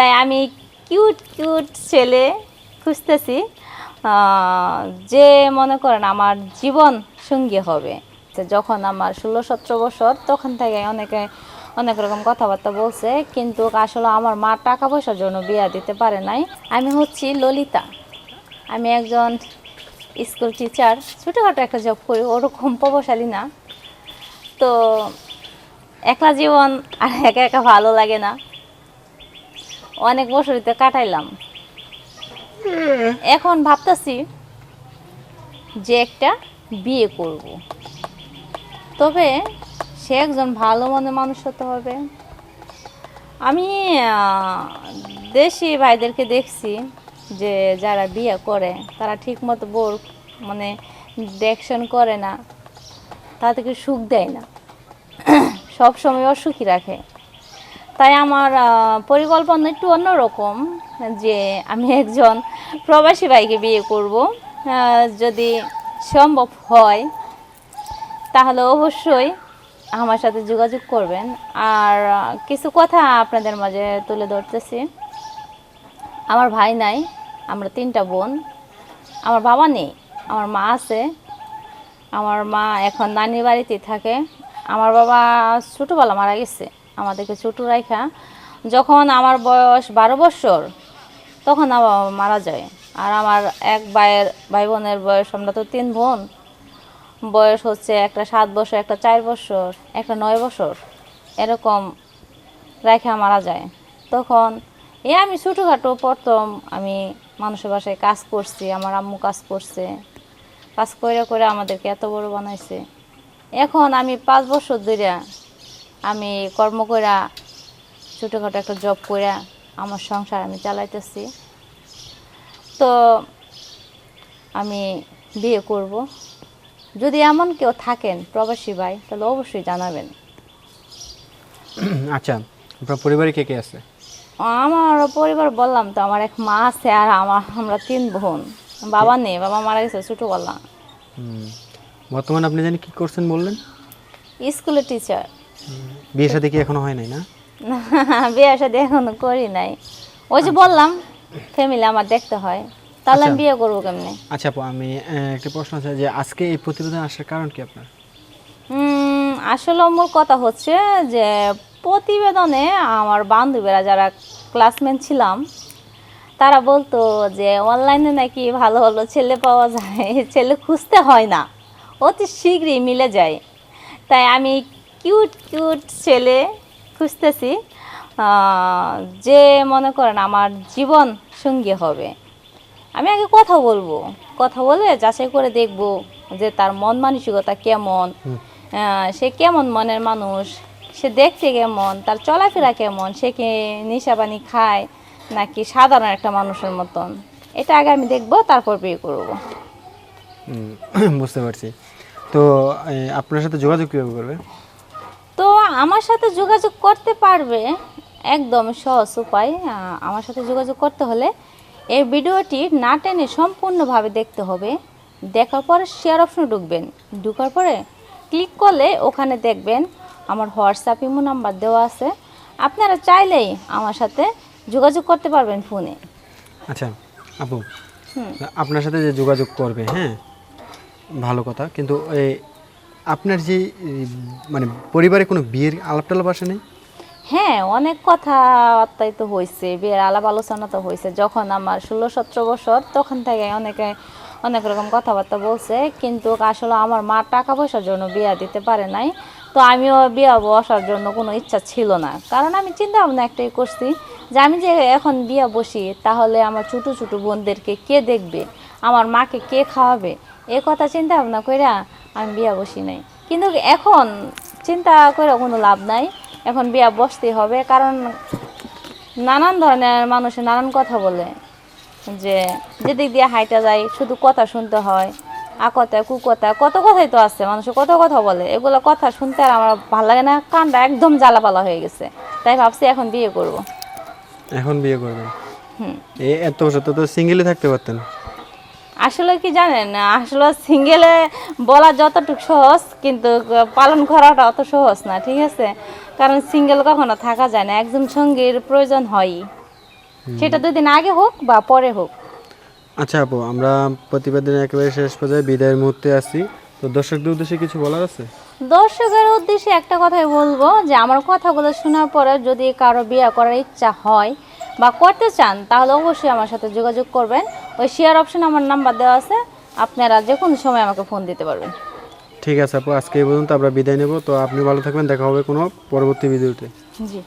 তাই আমি cute cute ছেলে খুঁজতেছি। যে মনে করেন আমার জীবন সঙ্গী হবে যখন আমার ষোলো, সতেরো বছর, তখন থেকে অনেকে অনেক রকম কথাবার্তা বলছে, কিন্তু আসলে আমার মা টাকা পয়সার জন্য বিয়া দিতে পারে নাই। আমি হচ্ছি ললিতা। আমি একজন স্কুল টিচার, ছোটোখাটো একটা জব করি, ওরকম প্রভাবশালী না। তো একলা জীবন আর একা একা ভালো লাগে না। অনেক বছরিতে কাটাইলাম। এখন ভাবতেছি যে একটা বিয়ে করব। তবে সে একজন ভালো মনে মানুষ হতে হবে। আমি দেশি ভাইদেরকে দেখছি যে যারা বিয়ে করে তারা ঠিক মতো বোর মানে দেখশন করে না। তাদেরকে সুখ দেয় না। সব সময় অসুখী রাখে। তাই আমার পরিকল্পনা একটু অন্যরকম, যে আমি একজন প্রবাসী ভাইকে বিয়ে করব। যদি সম্ভব হয়, তাহলে অবশ্যই আমার সাথে যোগাযোগ করবেন। আর কিছু কথা আপনাদের মাঝে তুলে ধরতেছি। আমার ভাই নাই, আমরা তিনটা বোন। আমার বাবা নেই, আমার মা আছে। আমার মা এখন নানির বাড়িতে থাকে। আমার বাবা ছোটোবেলা মারা গেছে। আমাদেরকে ছোটো রাখা যখন আমার বয়স বারো বছর, তখন আমার মারা যায়। আর আমার এক ভাইয়ের, ভাই বোনের বয়স আমরা তো তিন বোন, বয়স হচ্ছে একটা সাত বছর, একটা চার বছর, একটা নয় বছর, এরকম রেখা মারা যায়। তখন এ আমি ছোটোখাটো প্রথম আমি মানুষের বাসায় কাজ করছি, আমার আম্মু কাজ করছে, কাজ করে করে আমাদেরকে এত বড় বানাইছে। এখন আমি পাঁচ বছর ধরে আমি কর্ম কইরা ছোটোখাটো একটা জব করে আমার সংসার আমি চালাইতেছি। তো আমি বিয়ে করব। যদি এমন কেউ থাকেন প্রবাসী ভাই তাহলে অবশ্যই জানাবেন। আচ্ছা আপনার পরিবারে কে কে আছে? আমার পরিবার বললাম তো আমার এক মা আছে আর আমার আমরা তিন বোন। বাবা নেই বাবা মারা গেছে ছোটোবেলা। বর্তমানে আপনি জানি কি করছেন বললেন? স্কুলের টিচার বিয়ে সাথে কি এখনও হয় নাই না? বিয়ে সাথে এখনও করি নাই। ওই যে বললাম ফ্যামিলি আমার দেখতে হয়। তাহলে আমি আচ্ছা। বিয়ে করব কেমনে? আচ্ছা আপু আমি একটা প্রশ্ন আছে যে আজকে এই প্রতিবেদন আসার কারণ কি আপনার? আসলে মূল কথা হচ্ছে যে প্রতিবেদনে আমার বান্ধবীরা যারা ক্লাসমেট ছিলাম তারা বলতো যে অনলাইনে নাকি ভালো ভালো ছেলে পাওয়া যায় ছেলে খুঁজতে হয় না। অতি শীঘ্রই মিলে যায়। তাই আমি কিউট কিউট ছেলে খুঁজতেছি যে মনে করেন আমার জীবন সঙ্গী হবে। আমি আগে কথা বলব কথা বলে যাচাই করে দেখব যে তার মন মানসিকতা কেমন সে কেমন মনের মানুষ সে দেখতে কেমন তার চলাফেরা কেমন সে কি নেশা পানি খায় নাকি সাধারণ একটা মানুষের মতন। এটা আগে আমি দেখব তারপর বিয়ে করব। বুঝতে পারছি। তো আপনার সাথে যোগাযোগ কীভাবে করবে? আমার সাথে যোগাযোগ করতে পারবে একদম সহজ উপায় আমার সাথে যোগাযোগ করতে হলে এই ভিডিওটি না টেনে সম্পূর্ণভাবে দেখতে হবে। দেখার পরে শেয়ার অপশনে ঢুকবেন। ঢুকার পরে ক্লিক করলে ওখানে দেখবেন আমার হোয়াটসঅ্যাপ ইমো নাম্বার দেওয়া আছে। আপনারা চাইলেই আমার সাথে যোগাযোগ করতে পারবেন ফোনে। আচ্ছা আপু হুম। আপনার সাথে যে যোগাযোগ করবে হ্যাঁ ভালো কথা। কিন্তু এই আপনার যে মানে পরিবারে কোনো বিয়ের আলাপ টালাপ আসে নেই? হ্যাঁ অনেক কথাবার্তাই তো হয়েছে বিয়ের আলাপ আলোচনা তো হয়েছে যখন আমার ষোলো সতেরো বছর, তখন থেকে অনেকে অনেক রকম কথাবার্তা বলছে, কিন্তু আসলে আমার মা টাকা পয়সার জন্য বিয়া দিতে পারে নাই। তো আমিও বিয়া বসার জন্য কোনো ইচ্ছা ছিল না। কারণ আমি চিন্তা ভাবনা একটাই করছি যে আমি যে এখন বিয়া বসি, তাহলে আমার ছোটো ছোটো বোনদেরকে কে দেখবে? আমার মাকে কে খাওয়াবে? এ কথা চিন্তা ভাবনা কইরা আমি বিয়া বসি নাই। কিন্তু এখন চিন্তা করে কোনো লাভ নাই। এখন বিয়া বসতেই হবে। কারণ নানান ধরনের মানুষে নানান কথা বলে যে যেদিক দিয়ে হাইটা যায় শুধু কথা শুনতে হয় আকতা কুকতা কত কথাই তো আছে মানুষে কত কথা বলে। এগুলো কথা শুনতে আর আমার ভালো লাগে না কানটা একদম জ্বালাপালা হয়ে গেছে। তাই ভাবছি এখন বিয়ে করব। এখন বিয়ে করবেন? হুম। এই এত বছর তো তো সিঙ্গেলে থাকতে পারতেন। আসলে কি জানেন আসলে সিঙ্গেলে বলা যতটুকু সহজ কিন্তু পালন করাটা অত সহজ না ঠিক আছে? কারণ সিঙ্গেল কখনো থাকা যায় না একজন সঙ্গীর প্রয়োজন হয়ই। সেটা দুদিন আগে হোক বা পরে হোক। আচ্ছা আপু আমরা প্রতিবেদনের একেবারে শেষ পর্যায়ে বিদায়ের মুহূর্তে আসছি তো দর্শকদের উদ্দেশ্যে কিছু বলার আছে? দর্শকের উদ্দেশ্যে একটা কথাই বলব যে আমার কথাগুলো শোনার পরে যদি কারও বিয়ে করার ইচ্ছা হয় বা করতে চান তাহলে অবশ্যই আমার সাথে যোগাযোগ করবেন। ওই শেয়ার অপশন আমার নাম্বার দেওয়া আছে। আপনারা যে কোনো সময় আমাকে ফোন দিতে পারবেন। ঠিক আছে আপু আজকে এই পর্যন্ত আমরা বিদায় নেব। তো আপনি ভালো থাকবেন দেখা হবে কোনো পরবর্তী ভিডিওতে। জি।